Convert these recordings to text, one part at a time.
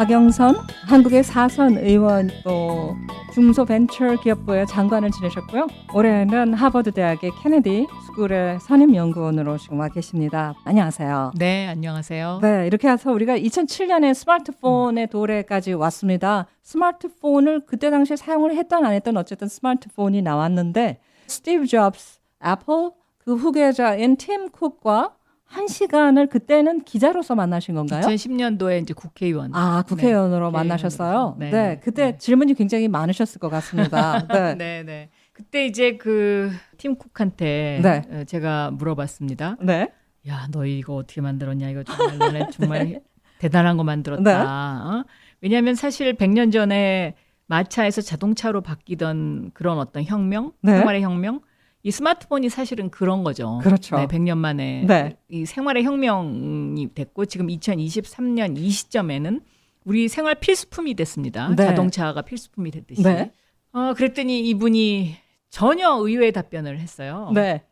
박영선 한국의 사선 의원 또 중소벤처기업부의 장관을 지내셨고요. 올해는 하버드 대학의 케네디 스쿨의 선임 연구원으로 지금 와 계십니다. 안녕하세요. 네, 안녕하세요. 네, 이렇게 해서 우리가 2007년에 스마트폰의 도래까지 왔습니다. 스마트폰을 그때 당시에 사용을 했던 안 했던 어쨌든 스마트폰이 나왔는데 스티브 잡스, 애플 그 후계자인 팀 쿡과 한 시간을 그때는 기자로서 만나신 건가요? 2010년도에 이제 국회의원. 아, 국회의원으로 네, 만나셨어요? 네. 네, 그때 네. 질문이 굉장히 많으셨을 것 같습니다. 네. 네, 네. 그때 이제 그 팀 쿡한테 네. 어, 제가 물어봤습니다. 네. 야, 너 이거 어떻게 만들었냐? 이거 정말 정말 대단한 거 만들었다. 네. 어? 왜냐하면 사실 100년 전에 마차에서 자동차로 바뀌던 그런 어떤 혁명, 네. 생활의 혁명, 이 스마트폰이 사실은 그런 거죠. 그렇죠. 네, 100년 만에 네. 이 생활의 혁명이 됐고 지금 2023년 이 시점에는 우리 생활 필수품이 됐습니다. 네. 자동차가 필수품이 됐듯이. 네. 어, 그랬더니 이분이 전혀 의외의 답변을 했어요. 네.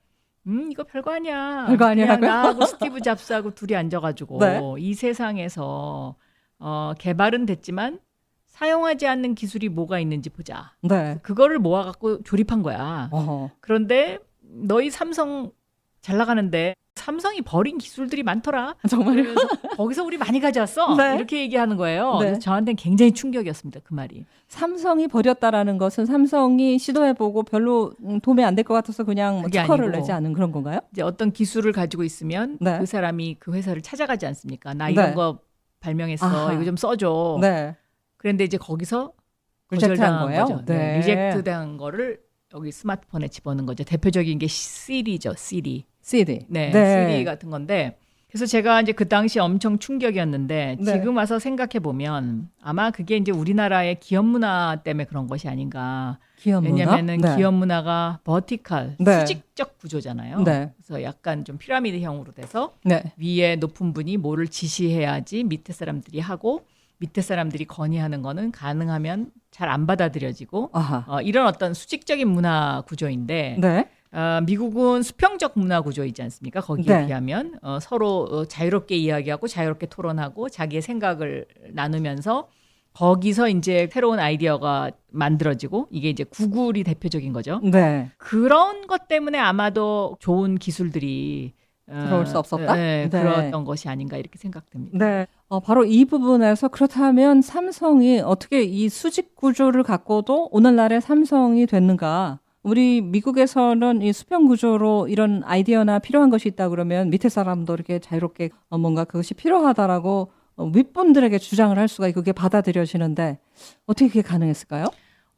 음, 이거 별거 아니야. 별거 아니라고요? 나하고 스티브 잡스하고 둘이 앉아가지고 네. 이 세상에서 어, 개발은 됐지만 사용하지 않는 기술이 뭐가 있는지 보자. 네. 그거를 모아갖고 조립한 거야. 어허. 그런데 너희 삼성 잘 나가는데 삼성이 버린 기술들이 많더라. 정말요? 거기서 우리 많이 가져왔어. 네. 이렇게 얘기하는 거예요. 네. 저한테는 굉장히 충격이었습니다. 그 말이. 삼성이 버렸다라는 것은 삼성이 시도해보고 별로 음, 도움이 안 될 것 같아서 그냥 뭐 특허를. 내지 않은 그런 건가요? 이제 어떤 기술을 가지고 있으면 네. 그 사람이 그 회사를 찾아가지 않습니까? 나 이런 네. 거 발명했어. 아하. 이거 좀 써줘. 네. 그런데 이제 거기서 거절당한 거예요? 거죠. 네. 네. 리젝트된 거를 여기 스마트폰에 집어넣은 거죠. 대표적인 게 시리죠. 시리. CD. 네, CD 같은 건데 그래서 제가 이제 그 당시 엄청 충격이었는데 네. 지금 와서 생각해 보면 아마 그게 이제 우리나라의 기업 문화 때문에 그런 것이 아닌가. 기업 문화? 왜냐면은 네. 기업 문화가 버티칼 네. 수직적 구조잖아요. 네. 그래서 약간 좀 피라미드형으로 돼서 네. 위에 높은 분이 뭐를 지시해야지 밑에 사람들이 하고 밑에 사람들이 건의하는 거는 가능하면 잘 안 받아들여지고 아하. 어, 이런 어떤 수직적인 문화 구조인데 네. 어, 미국은 수평적 문화 구조이지 않습니까? 거기에 네. 비하면 어, 서로 어, 자유롭게 이야기하고 자유롭게 토론하고 자기의 생각을 나누면서 거기서 이제 새로운 아이디어가 만들어지고 이게 이제 구글이 대표적인 거죠. 네. 그런 것 때문에 아마도 좋은 기술들이 어, 들어올 수 없었다? 네, 네. 그랬던 것이 아닌가 이렇게 생각됩니다. 네. 어, 바로 이 부분에서 그렇다면 삼성이 어떻게 이 수직 구조를 갖고도 오늘날의 삼성이 됐는가? 우리 미국에서는 이 수평 구조로 이런 아이디어나 필요한 것이 있다 그러면 밑에 사람도 이렇게 자유롭게 어, 뭔가 그것이 필요하다라고 어, 윗분들에게 주장을 할 수가 그게 받아들여지는데 어떻게 그게 가능했을까요?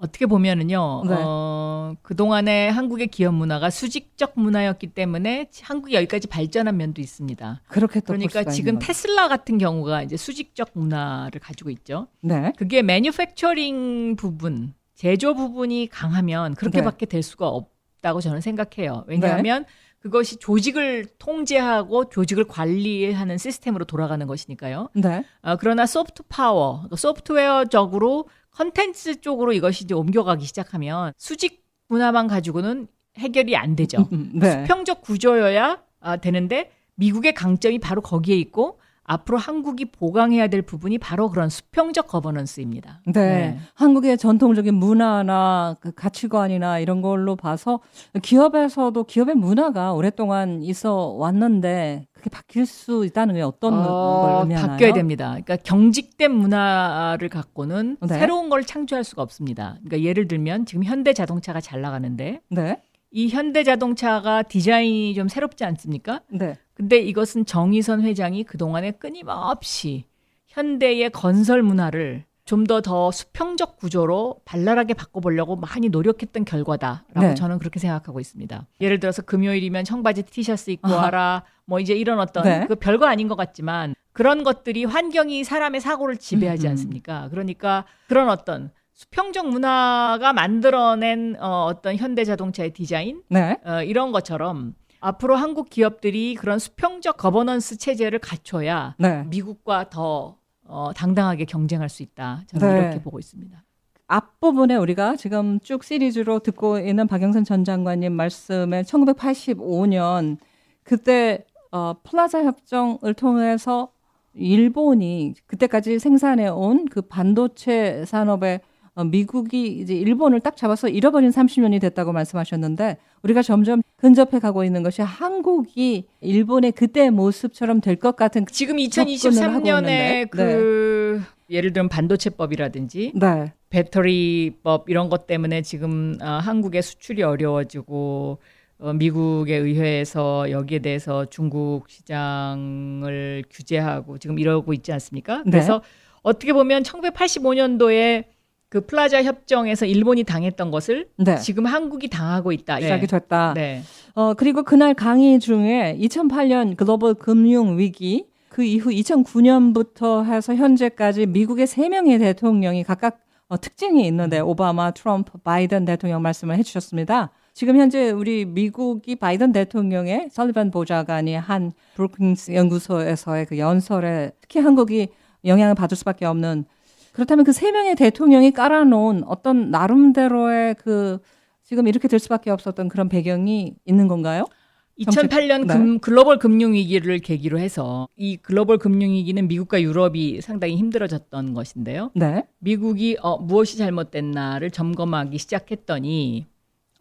어떻게 보면은요, 네. 어, 그동안에 한국의 기업 문화가 수직적 문화였기 때문에 한국이 여기까지 발전한 면도 있습니다. 그렇게 그러니까 지금. 테슬라 같은 경우가 이제 수직적 문화를 가지고 있죠. 네. 그게 매뉴팩처링 부분, 제조 부분이 강하면 그렇게밖에 될 수가 없다고 저는 생각해요. 왜냐하면 그것이 조직을 통제하고 조직을 관리하는 시스템으로 돌아가는 것이니까요. 네. 어, 그러나 소프트 파워, 그러니까 소프트웨어적으로 컨텐츠 쪽으로 이것이 이제 옮겨가기 시작하면 수직 문화만 가지고는 해결이 안 되죠. 음, 네. 수평적 구조여야 아, 되는데 미국의 강점이 바로 거기에 있고 앞으로 한국이 보강해야 될 부분이 바로 그런 수평적 거버넌스입니다. 네. 한국의 전통적인 문화나 그 가치관이나 이런 걸로 봐서 기업에서도 기업의 문화가 오랫동안 있어 왔는데 그게 바뀔 수 있다는 게 어떤 걸 어, 의미하나요? 바뀌어야 됩니다. 그러니까 경직된 문화를 갖고는 네. 새로운 걸 창조할 수가 없습니다. 그러니까 예를 들면 지금 현대 자동차가 잘 나가는데 네. 이 현대 자동차가 디자인이 좀 새롭지 않습니까? 네. 근데 이것은 정의선 회장이 그동안에 끊임없이 현대의 건설 문화를 좀더더 수평적 구조로 발랄하게 바꿔보려고 많이 노력했던 결과다라고 네. 저는 그렇게 생각하고 있습니다. 예를 들어서 금요일이면 청바지 티셔츠 입고 아하. 와라 뭐 이제 이런 어떤 네. 그 별거 아닌 것 같지만 그런 것들이 환경이 사람의 사고를 지배하지 음흠. 않습니까? 그러니까 그런 어떤 수평적 문화가 만들어낸 어, 어떤 현대 자동차의 디자인 네. 어, 이런 것처럼 앞으로 한국 기업들이 그런 수평적 거버넌스 체제를 갖춰야 네. 미국과 더 어, 당당하게 경쟁할 수 있다. 저는 네. 이렇게 보고 있습니다. 앞부분에 우리가 지금 쭉 시리즈로 듣고 있는 박영선 전 장관님 말씀에 1985년 그때 어, 플라자 협정을 통해서 일본이 그때까지 생산해 온 그 반도체 산업에 어, 미국이 이제 일본을 딱 잡아서 잃어버린 30년이 됐다고 말씀하셨는데 우리가 점점 근접해 가고 있는 것이 한국이 일본의 그때 모습처럼 될 것 같은 지금 접근을 하고 2023년에 있는데. 그 예를 들면 반도체법이라든지 네. 배터리법 이런 것 때문에 지금 어, 한국의 수출이 어려워지고 어, 미국의 의회에서 여기에 대해서 중국 시장을 규제하고 지금 이러고 있지 않습니까? 네. 그래서 어떻게 보면 1985년도에 그 플라자 협정에서 일본이 당했던 것을 네. 지금 한국이 당하고 있다. 시작이 됐다. 네. 어, 그리고 그날 강의 중에 2008년 글로벌 금융 위기 그 이후 2009년부터 해서 현재까지 미국의 세 명의 대통령이 각각 어, 특징이 있는데 오바마, 트럼프, 바이든 대통령 말씀을 해주셨습니다. 지금 현재 우리 미국이 바이든 대통령의 설리반 보좌관이 한 브루킹스 연구소에서의 그 연설에 특히 한국이 영향을 받을 수밖에 없는 그렇다면 그 세 명의 대통령이 깔아놓은 어떤 나름대로의 그 지금 이렇게 될 수밖에 없었던 그런 배경이 있는 건가요? 2008년 네. 금, 글로벌 금융 위기를 계기로 해서 이 글로벌 금융 위기는 미국과 유럽이 상당히 힘들어졌던 것인데요. 네. 미국이 어, 무엇이 잘못됐나를 점검하기 시작했더니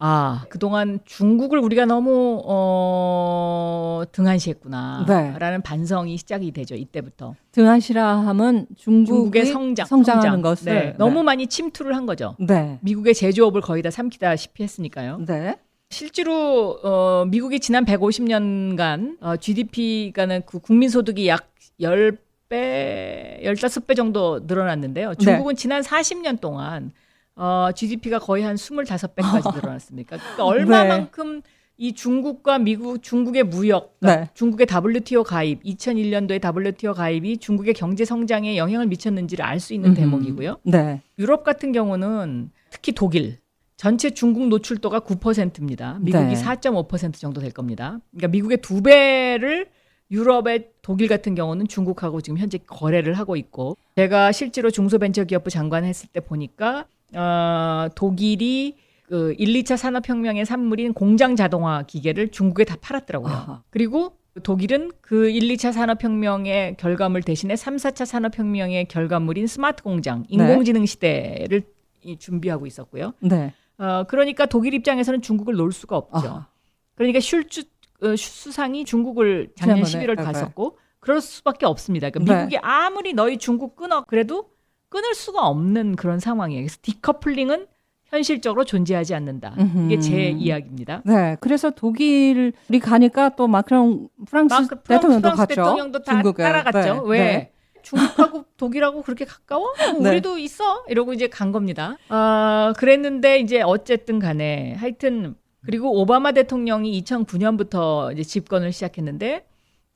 아 그동안 중국을 우리가 너무 어, 등한시했구나라는 네. 반성이 시작이 되죠 이때부터 등한시라 함은 중국의, 중국의 성장 성장하는 성장. 것을 네, 너무 많이 침투를 한 거죠 네. 미국의 제조업을 거의 다 삼키다시피 했으니까요 네. 실제로 어, 미국이 지난 150년간 어, GDP가는 그 국민 소득이 약 10배, 15배 정도 늘어났는데요. 중국은 지난 40년 동안 어, GDP가 거의 한 25배까지 늘어났습니까? 그러니까 얼마만큼 이 중국과 미국, 중국의 무역, 그러니까 네. 중국의 WTO 가입, 2001년도에 WTO 가입이 중국의 경제 성장에 영향을 미쳤는지를 알 수 있는 음흠. 대목이고요. 네. 유럽 같은 경우는 특히 독일 전체 중국 노출도가 9%입니다. 미국이 네. 4.5% 정도 될 겁니다. 그러니까 미국의 두 배를 유럽의 독일 같은 경우는 중국하고 지금 현재 거래를 하고 있고 제가 실제로 중소벤처기업부 장관 했을 때 보니까 어, 독일이 그 1, 2차 산업혁명의 산물인 공장 자동화 기계를 중국에 다 팔았더라고요. 아하. 그리고 독일은 그 1, 2차 산업혁명의 결과물 대신에 3, 4차 산업혁명의 결과물인 스마트 공장, 네. 인공지능 시대를 이 준비하고 있었고요. 네. 어, 그러니까 독일 입장에서는 중국을 놓을 수가 없죠. 아하. 그러니까 슐츠 어, 수상이 중국을 작년 지난번에, 11월 네, 갔었고 그럴 수밖에 없습니다. 그러니까 네. 미국이 아무리 너희 중국 끊어 그래도 끊을 수가 없는 그런 상황이에요. 그래서 디커플링은 현실적으로 존재하지 않는다. 이게 음흠. 제 이야기입니다. 네. 그래서 독일이 가니까 또 마크롱 프랑스 마크 프랑스, 대통령도 프랑스 갔죠. 대통령도 다 중국에. 따라갔죠. 네. 왜? 네. 중국하고 독일하고 그렇게 가까워? 네. 우리도 있어? 이러고 이제 간 겁니다. 아, 그랬는데 이제 어쨌든 간에 하여튼 그리고 오바마 대통령이 2009년부터 이제 집권을 시작했는데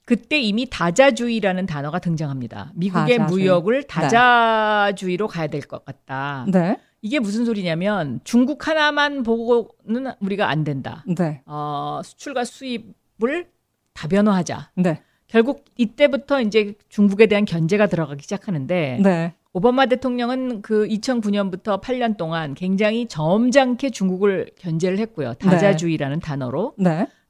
그때 이미 다자주의라는 단어가 등장합니다. 미국의 다자주의. 무역을 다자주의로 가야 될 것 같다. 네. 이게 무슨 소리냐면 중국 하나만 보고는 우리가 안 된다. 네. 어, 수출과 수입을 다변화하자. 네. 결국 이때부터 이제 중국에 대한 견제가 들어가기 시작하는데 네. 오바마 대통령은 그 2009년부터 8년 동안 굉장히 점잖게 중국을 견제를 했고요. 다자주의라는 단어로.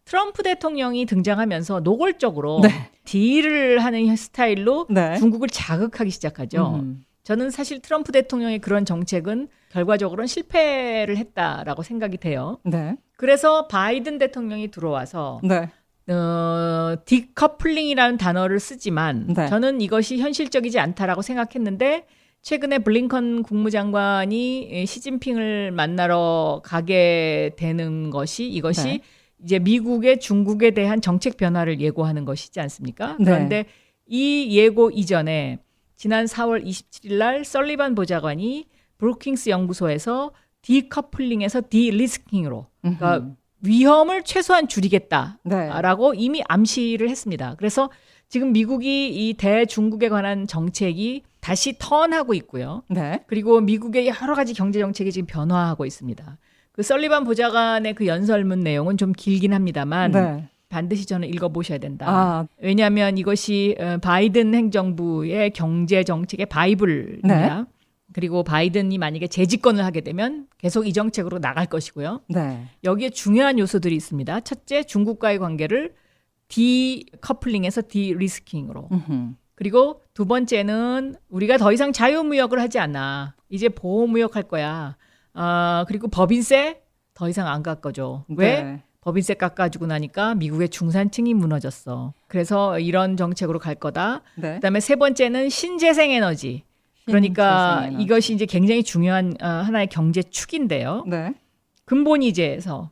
네. 트럼프 대통령이 등장하면서 노골적으로 네. 딜을 하는 스타일로 네. 중국을 자극하기 시작하죠. 음. 저는 사실 트럼프 대통령의 그런 정책은 결과적으로는 실패를 했다라고 생각이 돼요. 네. 그래서 바이든 대통령이 들어와서 네. 어, 디커플링이라는 단어를 쓰지만 네. 저는 이것이 현실적이지 않다라고 생각했는데 최근에 블링컨 국무장관이 시진핑을 만나러 가게 되는 것이 이것이 네. 이제 미국의 중국에 대한 정책 변화를 예고하는 것이지 않습니까? 네. 그런데 이 예고 이전에 지난 4월 27일 날 썰리반 보좌관이 브루킹스 연구소에서 디커플링에서 디리스킹으로 그러니까 음흠. 위험을 최소한 줄이겠다. 네. 라고 이미 암시를 했습니다. 그래서 지금 미국이 이 대중국에 관한 정책이 다시 턴하고 있고요. 네. 그리고 미국의 여러 가지 경제 정책이 지금 변화하고 있습니다. 그 썰리반 보좌관의 그 연설문 내용은 좀 길긴 합니다만 네. 반드시 저는 읽어보셔야 된다. 아, 왜냐하면 이것이 어, 바이든 행정부의 경제 정책의 바이블입니다. 네. 그리고 바이든이 만약에 재집권을 하게 되면 계속 이 정책으로 나갈 것이고요. 네. 여기에 중요한 요소들이 있습니다. 첫째, 중국과의 관계를 디커플링에서 디리스킹으로. 음흠. 그리고 두 번째는 우리가 더 이상 자유무역을 하지 않아. 이제 보호무역 할 거야. 아, 그리고 법인세 더 이상 안 깎아줘. 왜? 네. 법인세 깎아주고 나니까 미국의 중산층이 무너졌어. 그래서 이런 정책으로 갈 거다. 네. 그다음에 세 번째는 신재생 에너지. 그러니까 신재생 에너지. 이것이 이제 굉장히 중요한 어, 하나의 경제 축인데요. 네. 근본 이제에서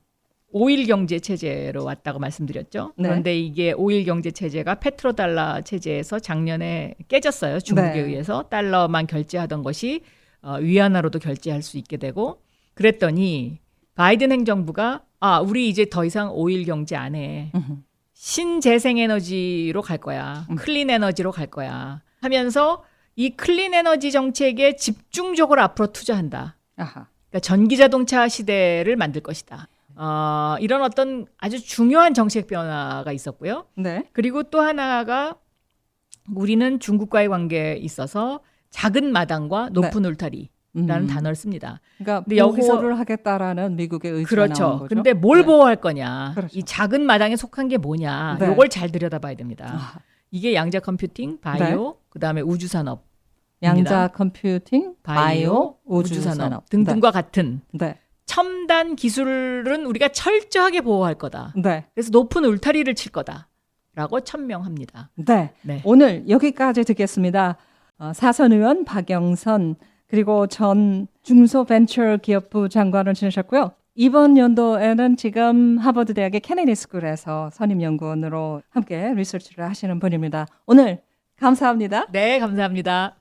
오일 경제 체제로 왔다고 말씀드렸죠. 네. 그런데 이게 오일 경제 체제가 페트로 달러 체제에서 작년에 깨졌어요. 중국에 네. 의해서 달러만 결제하던 것이 어, 위안화로도 결제할 수 있게 되고 그랬더니 바이든 행정부가 아 우리 이제 더 이상 오일 경제 안 해. 신재생 에너지로 갈 거야. 음. 클린 에너지로 갈 거야. 하면서 이 클린 에너지 정책에 집중적으로 앞으로 투자한다. 아하. 그러니까 전기 자동차 시대를 만들 것이다. 어, 이런 어떤 아주 중요한 정책 변화가 있었고요. 네. 그리고 또 하나가 우리는 중국과의 관계에 있어서 작은 마당과 높은 울타리 라는 음. 단어를 씁니다. 그러니까 근데 보호를 하겠다라는 미국의 의지가 그렇죠. 나오는 거죠. 근데 뭘 네. 보호할 거냐? 그렇죠. 이 작은 마당에 속한 게 뭐냐? 네. 요걸 잘 들여다봐야 됩니다. 아, 이게 양자 컴퓨팅, 바이오, 그다음에 우주 산업, 양자 컴퓨팅, 바이오, 우주 산업 등등과 같은 네. 첨단 기술은 우리가 철저하게 보호할 거다. 네. 네. 그래서 높은 울타리를 칠 거다라고 천명합니다. 네. 네. 오늘 여기까지 듣겠습니다. 어, 사선 의원 박영선 그리고 전 중소벤처기업부 장관을 지내셨고요. 이번 연도에는 지금 하버드 대학의 케네디 스쿨에서 선임 연구원으로 함께 리서치를 하시는 분입니다. 오늘 감사합니다. 네, 감사합니다.